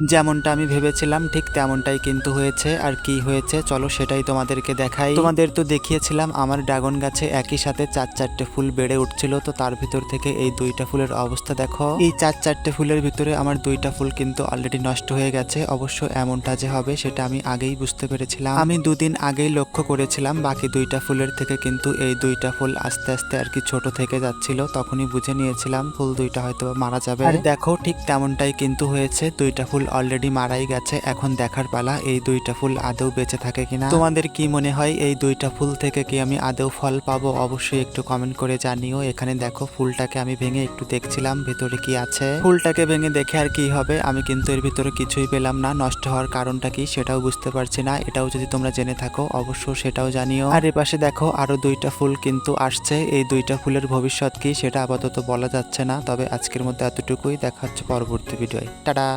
যেমনটা আমি ভেবেছিলাম, ঠিক তেমনটাই কিন্তু হয়েছে। আর কি হয়েছে? চলো সেটাই তোমাদেরকে দেখাই। তোমাদের তো দেখিয়েছিলাম, আমার ড্রাগন গাছে একই সাথে চার চারটে ফুল বেড়ে উঠছিল। তো তার ভিতর থেকে এই দুইটা ফুলের অবস্থা দেখো। এই চার চারটে ফুলের ভিতরে আমার দুইটা ফুল কিন্তু অলরেডি নষ্ট হয়ে গেছে। অবশ্য এমনটা যে হবে, সেটা আমি আগেই বুঝতে পেরেছিলাম। আমি দুদিন আগেই লক্ষ্য করেছিলাম, বাকি দুইটা ফুলের থেকে কিন্তু এই দুইটা ফুল আস্তে আস্তে আর কি ছোট থেকে যাচ্ছিল। তখনই বুঝে নিয়েছিলাম, ফুল দুইটা হয়তো মারা যাবে। আর দেখো, ঠিক তেমনটাই কিন্তু হয়েছে। দুইটা ফুল অলরেডি মারাই গেছে, এখন দেখার পালা, এই দুইটা ফুল আদৌ বেঁচে থাকে কিনা? তোমাদের কি মনে হয় এই দুইটা ফুল থেকে কি আমি আদৌ ফল পাবো? অবশ্যই একটু কমেন্ট করে জানিও। এখানে দেখো ফুলটাকে আমি ভেঙে একটু দেখছিলাম, ভেতরে কি আছে? ফুলটাকে ভেঙে দেখে আর কি হবে? আমি কিন্তু এর ভিতরে কিছুই পেলাম না। নষ্ট হওয়ার কারণটা কি সেটাও বুঝতে পারছি না। এটাও যদি তোমরা জেনে থাকো, অবশ্য সেটাও জানিও। আর এপাশে দেখো আরও দুইটা ফুল কিন্তু আসছে। এই দুইটা ফুলের ভবিষ্যৎ কি সেটা আপাতত বলা যাচ্ছে না। তবে আজকের মধ্যে এতটুকুই। দেখা হচ্ছে পরবর্তী ভিডিওয়। টাটা!